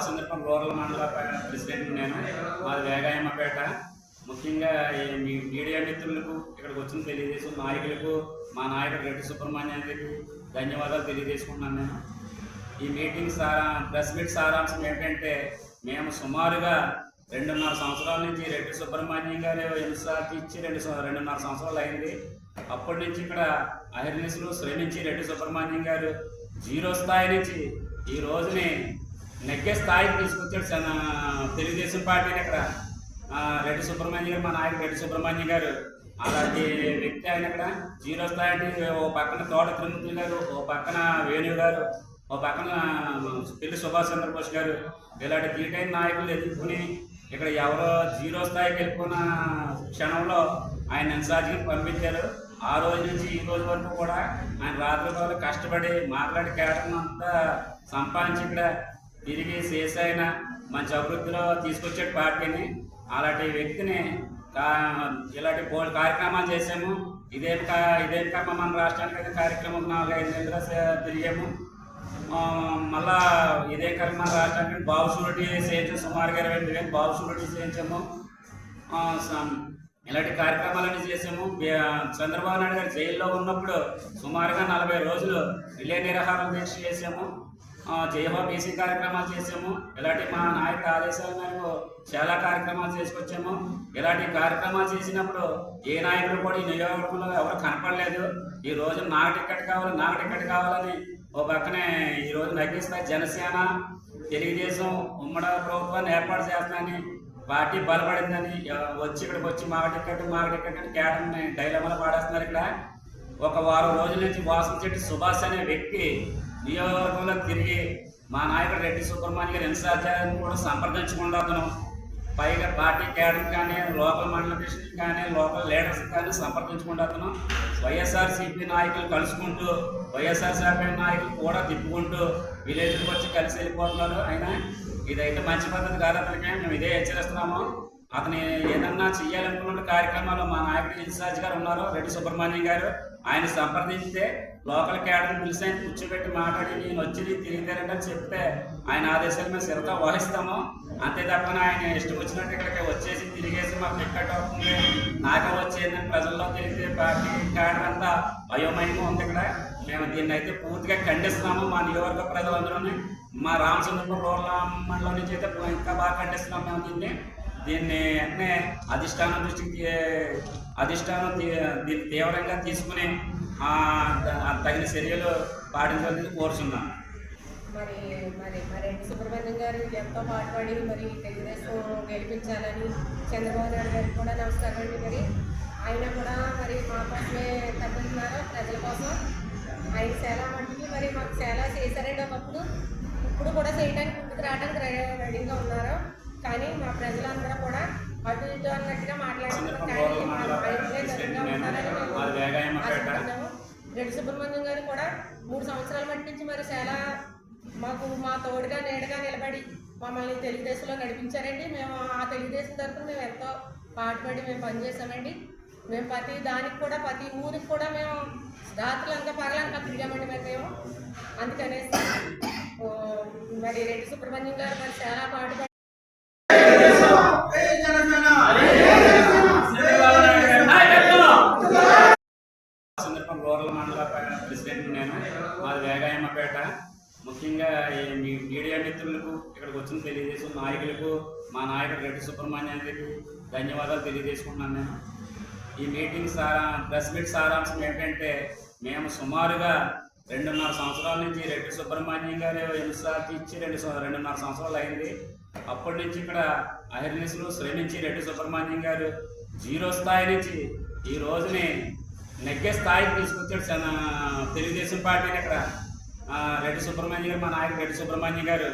సందర్భం rural president నేను మాది వేగాయమ్మపేట ముఖ్యంగా ఈ మీడియా మిత్రులకు ఇక్కడికి వచ్చింది తెలియజేసిన నాయకులకు మా నాయకుడు రెడ్డి సుబ్రహ్మణ్యానికి ధన్యవాదాలు తెలియజేసుకున్నాను నేను ఈ మీటింగ్ సారా ప్రెస్ మీట్ సారాంశం ఏంటంటే మేము సుమారుగా రెండున్నర సంవత్సరాల నుంచి రెడ్డి సుబ్రహ్మణ్యం గారు ఎన్నిసార్లు ఇచ్చి రెండు రెండున్నర సంవత్సరాలు అయింది. అప్పటి నుంచి ఇక్కడ అహిర్నిస్లో శ్రేణించి రెడ్డి సుబ్రహ్మణ్యం గారు జీరో స్థాయి నుంచి ఈ రోజుని నెగ్గే స్థాయికి తీసుకొచ్చాడు చాలా తెలుగుదేశం పార్టీని ఇక్కడ. రెడ్డి సుబ్రహ్మణ్యం గారు మా నాయకుడు రెడ్డి సుబ్రహ్మణ్యం గారు. అలాంటి వ్యక్తి ఆయన ఇక్కడ జీరో స్థాయి అంటే ఓ పక్కన తోట త్రిమూర్తులు గారు ఓ పక్కన వేణు గారు ఓ పక్కన పిల్లి సుభాష్ చంద్రబోస్ గారు. ఇలాంటి తీటైన నాయకులు ఎదుర్కొని ఇక్కడ ఎవరో జీరో స్థాయికి వెళ్ళిపోయిన క్షణంలో ఆయన ఇన్ఛార్జికి పంపించారు. ఆ రోజు నుంచి ఈ రోజు వరకు కూడా ఆయన రాత్రి రోజులు కష్టపడి మాట్లాడి కేటం అంతా సంపాదించి ఇక్కడ తిరిగి చేసైన మంచి అభివృద్ధిలో తీసుకొచ్చే పార్టీని. అలాంటి వ్యక్తిని ఇలాంటి బోల్డ్ కార్యక్రమాలు చేసాము ఇదేం కా ఇదేం కర్మ మన రాష్ట్రానికి అయితే కార్యక్రమం నాలుగైదు నెలలు తిరిగాము మళ్ళా ఇదే కర్మ మన బాబు షూరిటీ చేయించాము సుమారుగా ఇరవై ఎనిమిది వేలు బాబు షూరిటీ చేయించాము. ఇలాంటి కార్యక్రమాలన్నీ చేసాము చంద్రబాబు నాయుడు గారు జైల్లో ఉన్నప్పుడు సుమారుగా నలభై రోజులు రిలే నిరాహారం దీక్ష చేసాము ఆ, బీసీ కార్యక్రమాలు చేసాము ఇలాంటి మా నాయక ఆదేశాల మేరకు చాలా కార్యక్రమాలు చేసుకొచ్చాము. ఇలాంటి కార్యక్రమాలు చేసినప్పుడు ఏ నాయకుడు కూడా ఈ నియోజకవర్గంలో ఎవరు కనపడలేదు. ఈ రోజు నాకు టికెట్ కావాలి నాకు టికెట్ కావాలని ఓ పక్కనే ఈరోజు రోజు నగ్గిస్తా జనసేన తెలుగుదేశం ఉమ్మడి ప్రభుత్వాన్ని ఏర్పాటు చేస్తానని పార్టీ బలపడిందని వచ్చి ఇక్కడికి వచ్చి మా టికెట్ మా టికెట్ అని కేటని డైలమాలో పాడేస్తున్నారు ఇక్కడ. ఒక వారం రోజుల నుంచి వాసం చెట్టు సుభాష్ అనే వ్యక్తి నియోజకవర్గంలో తిరిగి మా నాయకుడు రెడ్డి సుబ్రహ్మణ్య గారు ఇన్ఛార్జ్ కూడా సంప్రదించకుండా అతను పైగా పార్టీ క్యాడర్ కానీ లోకల్ మండల ప్రెసిడెంట్ కానీ లోకల్ లీడర్స్ కానీ సంప్రదించుకుంటూ అతను వైఎస్ఆర్సీపీ నాయకులు కలుసుకుంటూ వైఎస్ఆర్సీపీ నాయకులు కూడా తిప్పుకుంటూ విలేజ్కి వచ్చి కలిసి వెళ్ళిపోతున్నారు. అయినా ఇదైతే మంచి పద్ధతి కాదు అతనికి. మేము ఇదే హెచ్చరిస్తున్నాము. అతని ఏదన్నా చేయాలనుకున్న కార్యక్రమాలు మా నాయకుడు ఇన్సార్జ్ గారు ఉన్నారు రెడ్డి సుబ్రహ్మణ్యం గారు. ఆయన సంప్రదించితే లోకల్ క్యాడర్ పిలిచి ఆయన కూర్చోబెట్టి మాట్లాడి నేను వచ్చి తిరిగితేరంటే చెప్తే ఆయన ఆదేశాలు మేము శ్రద్ధ వహిస్తాము. అంతే తప్పన ఆయన ఇష్టం వచ్చినట్టు ఇక్కడికి వచ్చేసి తిరిగేసి మాకు టికెట్ అవుతుంది నాకే వచ్చేదని ప్రజల్లో తిరిగితే పార్టీ క్యాడర్ అంతా అయోమయంగా ఉంది ఇక్కడ. మేము దీన్ని అయితే పూర్తిగా ఖండిస్తున్నాము. మా నియోజకవర్గ ప్రజలందరూ మా రామచంద్రపురం రోడ్ల మండలం నుంచి అయితే ఇంకా బాగా ఖండిస్తున్నాం మేము దీన్ని. దీన్ని వెంటనే అధిష్టానం దృష్టికి అధిష్టానం దీన్ని తీవ్రంగా తీసుకుని ఆ, తగిన చర్యలు పాటించాలని కోరుచున్నాను మరి మరి మరి సుబ్రహ్మణ్యం గారు ఎంతో మాట్లాడి మరి తెలుగుదేశం గెలిపించాలని చంద్రబాబు నాయుడు గారికి కూడా నమస్కారం అండి మరి ఆయన కూడా మరి మా కోసమే తగ్గుతున్నారు ప్రజల కోసం. ఆయన చాలా మట్టుకి మరి మాకు చాలా చేశారండి ఒకప్పుడు. ఇప్పుడు కూడా చేయడానికి ముందుకు రావడానికి రెడీగా ఉన్నారు. కానీ మా ప్రజలందరూ కూడా అటు ఇటు అన్నట్టుగా మాట్లాడుతున్నారు చంద్రబాబు కానీ నాయుడు మా మండల ఆయనకే ప్రెసిడెంట్ దూరంగా నేను. ఉంటారని మేము మాది వేగాయమ్మపేట. ఆశిస్తున్నాము. రెడ్డి సుబ్రహ్మణ్యం గారు కూడా మూడు సంవత్సరాల మట్టి నుంచి మరి చాలా మాకు మా తోడుగా నీడగా నిలబడి మమ్మల్ని తెలుగుదేశంలో నడిపించారండి మేము ఆ తెలుగుదేశం తరఫున మేము ఎంతో పాటుపడి మేము పనిచేసామండి మేము ప్రతి దానికి కూడా ప్రతి ఊరికి కూడా మేము రాత్రులంతా పగలంతా తిరిగామండి మరి మేము అందుకనేసి మరి రెడ్డి సుబ్రహ్మణ్యం గారు మరి చాలా పాటుపడి చంద్రపురం రూరల్ మండల ప్రెసిడెంట్ నేను మాది వేగాయమ్మపేట ముఖ్యంగా ఈ మీడియా మిత్రులకు ఇక్కడికి వచ్చిన తెలుగుదేశం నాయకులకు మా నాయకుడు రెడ్డి సుబ్రహ్మణ్యానికి ధన్యవాదాలు తెలియజేసుకుంటున్నాను నేను. ఈ మీటింగ్ సారా ప్రెస్ మీట్ సారాంశం ఏంటంటే మేము సుమారుగా రెండున్నర సంవత్సరాల నుంచి రెడ్డి సుబ్రహ్మణ్యం గారు ఎన్నిసార్లు ఇచ్చి రెండు రెండున్నర సంవత్సరాలు అయింది. అప్పటి నుంచి ఇక్కడ అహిర్నిస్లో శ్రమించి రెడ్డి సుబ్రహ్మణ్యం గారు జీరో స్థాయి నుంచి ఈ రోజుని నెగ్గే స్థాయికి తీసుకొచ్చాడు చాలా తెలుగుదేశం పార్టీని ఇక్కడ రెడ్డి సుబ్రహ్మణ్యం గారు మా నాయకుడు రెడ్డి సుబ్రహ్మణ్యం గారు.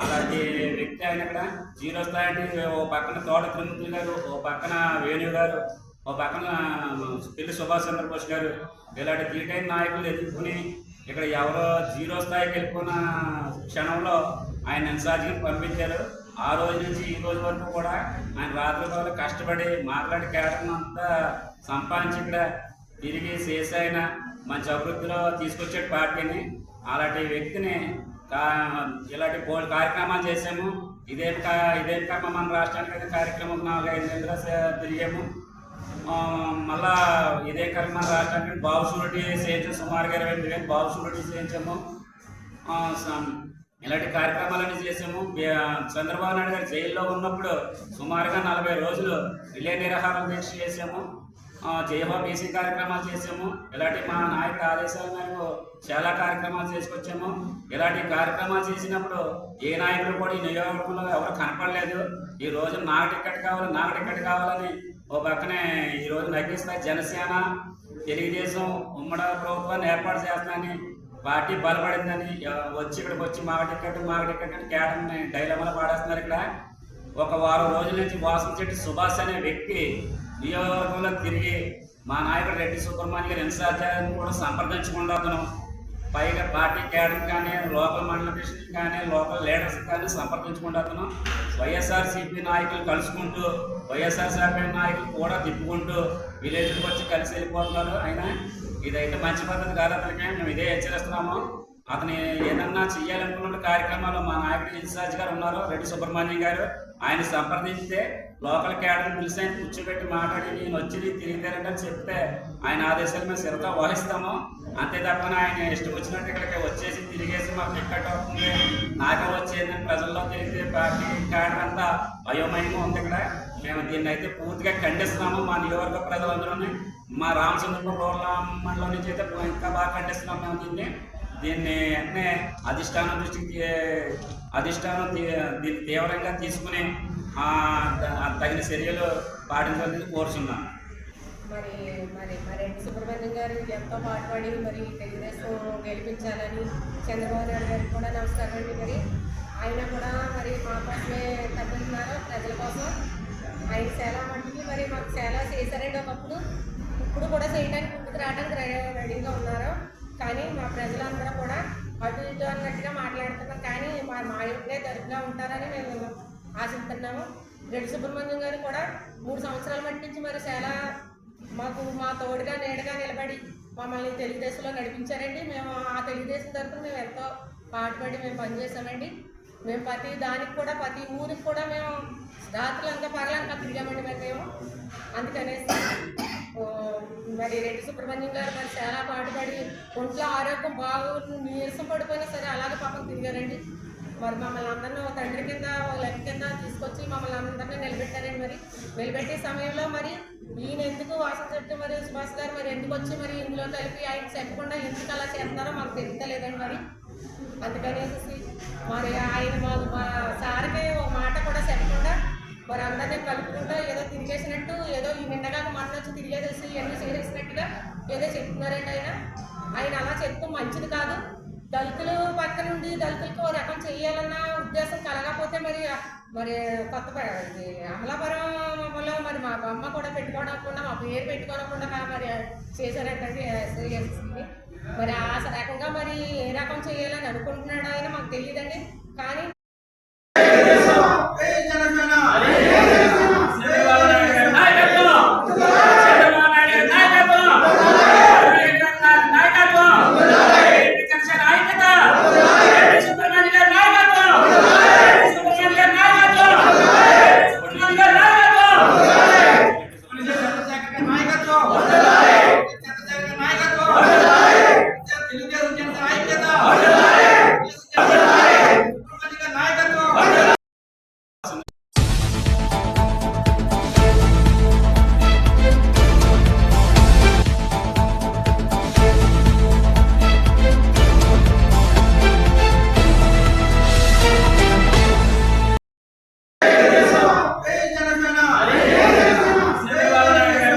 అలాంటి వ్యక్తి ఆయన ఇక్కడ. జీరో స్థాయి అంటే ఓ పక్కన తోట త్రిమూర్తులు గారు ఓ పక్కన వేణు గారు ఓ పక్కన పిల్లి సుభాష్ చంద్రబోస్ గారు. ఇలాంటి తీటైన నాయకులు ఎదుర్కొని ఇక్కడ ఎవరో జీరో స్థాయికి వెళ్ళిపోయిన క్షణంలో ఆయన ఇన్ఛార్జికి పంపించారు. ఆ రోజు నుంచి ఈ రోజు వరకు కూడా ఆయన రాత్రి రోజులు కష్టపడి మాట్లాడి కేటం అంతా సంపాదించి ఇక్కడ తిరిగి చేసైన మంచి అభివృద్ధిలో తీసుకొచ్చే పార్టీని అలాంటి వ్యక్తిని ఇలాంటి బోల్డ్ కార్యక్రమాలు చేసాము ఇదేం కా ఇదేం కర్మ మన రాష్ట్రానికి అయితే కార్యక్రమం నాలుగు ఐదు నెలలుగా తిరిగాము. మళ్ళా ఇదే కర్మ మన రాష్ట్రానికి బాబు షూరిటీ చేయించాము సుమారుగా ఇరవై ఎనిమిది వేలు బాబు షూరిటీ చేయించాము. ఇలాంటి కార్యక్రమాలన్నీ చేసాము చంద్రబాబు నాయుడు గారు జైల్లో ఉన్నప్పుడు సుమారుగా నలభై రోజులు రిలే నిరాహారం దీక్ష చేసాము ఆ, బీసీ కార్యక్రమాలు చేసాము. ఇలాంటి మా నాయక ఆదేశాల మేరకు చాలా కార్యక్రమాలు చేసుకొచ్చాము. ఇలాంటి కార్యక్రమాలు చేసినప్పుడు ఏ నాయకుడు కూడా ఈ నియోజకవర్గంలో ఎవరు కనపడలేదు. ఈ రోజు నా టికెట్ కావాలి నా టికెట్ కావాలని ఓ పక్కనే ఈ రోజు నగ్గిస్తా జనసేన తెలుగుదేశం ఉమ్మడి ప్రభుత్వాన్ని ఏర్పాటు చేస్తానని పార్టీ బలపడిందని వచ్చి ఇక్కడికి వచ్చి మా టికెట్ మా టికెట్ అని కేటర్ని డైలమాలో పాడేస్తున్నారు ఇక్కడ. ఒక వారం రోజుల నుంచి వాసం చెట్టు సుభాష్ అనే వ్యక్తి నియోజకవర్గంలో తిరిగి మా నాయకుడు రెడ్డి సుబ్రహ్మణ్య గారి ఇన్ఛార్జ్ కూడా సంప్రదించకుండా అతను పైగా పార్టీ క్యాడర్ కానీ లోకల్ మండల ప్రెసిడెంట్ కానీ లోకల్ లీడర్స్ కానీ సంప్రదించకుండా అతను వైఎస్ఆర్సీపీ నాయకులు కలుసుకుంటూ వైఎస్ఆర్సీపీ నాయకులు కూడా తిప్పుకుంటూ విలేజ్కి వచ్చి కలిసి వెళ్ళిపోతున్నారు. అయినా ఇదైతే మంచి పద్ధతి కాదు అతనికి. మేము ఇదే హెచ్చరిస్తున్నాము. అతని ఏదన్నా చేయాలనుకున్న కార్యక్రమాలు మా నాయకుడు ఇన్సార్జ్ గారు ఉన్నారు రెడ్డి సుబ్రహ్మణ్యం గారు ఆయన సంప్రదించితే లోకల్ క్యాడర్ పిలిచి ఆయన కూర్చోబెట్టి మాట్లాడి నేను వచ్చి తిరిగితారంటే చెప్తే ఆయన ఆదేశాలు మేము శ్రద్ధ వహిస్తాము. అంతే తప్ప ఆయన ఇష్టం వచ్చినట్టు ఇక్కడికి వచ్చేసి తిరిగేసి మాకు టిక్కెట్ అవుతుంది. నాకే వచ్చేదని ప్రజల్లో తిరిగితే పార్టీ క్యాడర్ అంతా అయోమయంగా ఉంది ఇక్కడ. మేము దీన్ని అయితే పూర్తిగా ఖండిస్తున్నాము. మా నియోజకవర్గ ప్రజలందరూ మా రామచంద్రపురం రూరల్ మండలం నుంచి అయితే ఇంకా బాగా ఖండిస్తున్నాం మేము దీన్ని. దీన్ని వెంటనే అధిష్టానం దృష్టికి అధిష్టానం దీన్ని తీవ్రంగా తీసుకుని తగిన చర్యలు పాటించాలని కోరుచున్నాను మరి మరి మరి సుబ్రహ్మణ్యం గారు ఎంతో మాట్లాడి మరి తెలుగుదేశం గెలిపించాలని చంద్రబాబు నాయుడు గారికి కూడా నమస్కారం అండి మరి. ఆయన కూడా మరి మా కోసమే తగ్గుతున్నారు ప్రజల కోసం. ఆయన చాలా మట్టికి మరి మాకు చాలా చేశారండి ఒకప్పుడు. ఇప్పుడు కూడా చేయడానికి ముందుకు రావడానికి రెడీగా ఉన్నారు. కానీ మా ప్రజలందరూ కూడా అటు ఇటు అన్నట్టుగా మాట్లాడుతున్నారు. కానీ మా మా ఇంటే దరిద్రంగా ఉంటారని మేము ఆశిస్తున్నాము. రెడ్డి సుబ్రహ్మణ్యం గారు కూడా మూడు సంవత్సరాల మట్టి నుంచి మరి చాలా మాకు మా తోడుగా నీడగా నిలబడి మమ్మల్ని తెలుగుదేశంలో నడిపించారండి. మేము ఆ తెలుగుదేశం తరఫున మేము ఎంతో పాటుపడి మేము పనిచేసామండి మేము ప్రతి దానికి కూడా ప్రతి ఊరికి కూడా మేము రాత్రులంతా పగలంతా తిరిగామండి మరి మేము. అందుకనేసి మరి రెడ్డి సుబ్రహ్మణ్యం గారు మరి చాలా పాటుపడి ఒంట్లో ఆరోగ్యం బాగు నీరసం పడిపోయినా సరే అలాగే పాపం తిరిగారండి. మరి మమ్మల్ని అందరినీ ఒక తండ్రి కింద ఒక లెక్క కింద తీసుకొచ్చి మమ్మల్ని అందరినీ నిలబెట్టారండి మరి. నిలబెట్టే సమయంలో మరి ఈయన ఎందుకు వాసన చెట్టు మరి సుభాష్ గారు మరి ఎందుకు వచ్చి మరి ఇందులో కలిపి ఆయన చెప్పకుండా ఎందుకు అలా చేస్తున్నారో మాకు తెలియలేదండి మరి. అందుకనేసి మరి ఆయన మాకు మా సార్కి ఒక మాట కూడా చెప్పకుండా మరి అందరినీ కలుపుకుంటూ ఏదో తిరిగేసినట్టు వచ్చి ఇవన్నీ చేసేసినట్టుగా ఏదో చెప్తున్నారండి ఆయన. ఆయన అలా చెప్పడం మంచిది కాదు. దళితులు పక్క నుండి దళితులకు ఓ రకం చేయాలన్న ఉద్దేశం కలగకపోతే మరి మరి కొత్త ప- ఇది అమలాపురంలో మరి మా అమ్మ కూడా పెట్టుకోవకుండా మా పేరు పెట్టుకోకుండా మరి చేశారంటే మరి ఆ రకంగా మరి ఏ రకం చేయాలని అనుకుంటున్నాడో ఆయన మాకు తెలియదండి